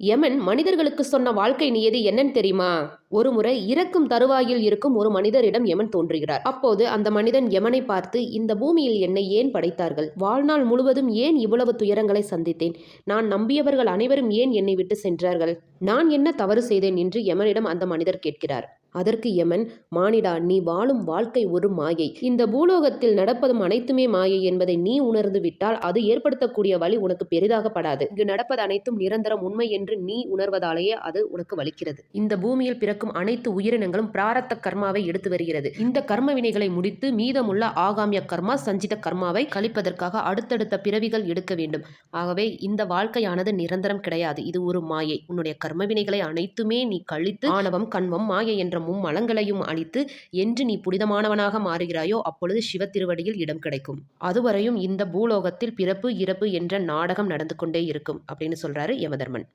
யமன் மனிதர்களுக்கு சொன்ன வாழ்க்கை நியதி என்னன்னு தெரியுமா? ஒருமுறை இறக்கும் தருவாயில் இருக்கும் ஒரு மனிதரிடம் யமன் தோன்றுகிறார். அப்போது அந்த மனிதன் யமனை பார்த்து இந்த பூமியில் என்னை ஏன் படைத்தார்கள்? வாழ்நாள் முழுவதும் ஏன் இவ்வளவு துயரங்களை சந்தித்தேன்? நான் நம்பியவர்கள் அனைவரும் ஏன் என்னை விட்டு சென்றார்கள்? நான் என்ன தவறு செய்தேன்? என்று யமனிடம் அந்த மனிதர் கேட்கிறார். அதற்கு யமன் மானிடா நீ வாழும் வாழ்க்கை ஒரு மாயை. இந்த பூலோகத்தில் நடப்பதும் அனைத்துமே மாயை என்பதை நீ உணர்ந்து விட்டால் அது ஏற்படுத்தக்கூடிய வழி உனக்கு பெரிதாகப்படாது இங்கு நடப்பது அனைத்தும் நிரந்தரம் உண்மை என்று நீ உணர்வதாலேயே அது உனக்கு வலிக்கிறது. இந்த பூமியில் பிறக்கும் அனைத்து உயிரினங்களும் பிராரத்த கர்மாவை எடுத்து வருகிறது. இந்த கர்ம வினைகளை முடித்து மீதமுள்ள ஆகாமிய கர்மா சஞ்சித கர்மாவை கழிப்பதற்காக அடுத்தடுத்த பிறவிகள் எடுக்க வேண்டும். ஆகவே இந்த வாழ்க்கையானது நிரந்தரம் கிடையாது. இது ஒரு மாயை. உன்னுடைய கர்ம வினைகளை அனைத்துமே நீ கழித்து ஆணவம் கண்வம் மாயை என்ற மும்மலங்களையும் அழித்து என்று நீ புனிதமானவனாக மாறுகிறாயோ அப்பொழுது சிவ திருவடியில் இடம் கிடைக்கும். அதுவரையும் இந்த பூலோகத்தில் பிறப்பு இறப்பு என்ற நாடகம் நடந்து கொண்டே இருக்கும் அப்படின்னு சொல்றாரு யமதர்மன்.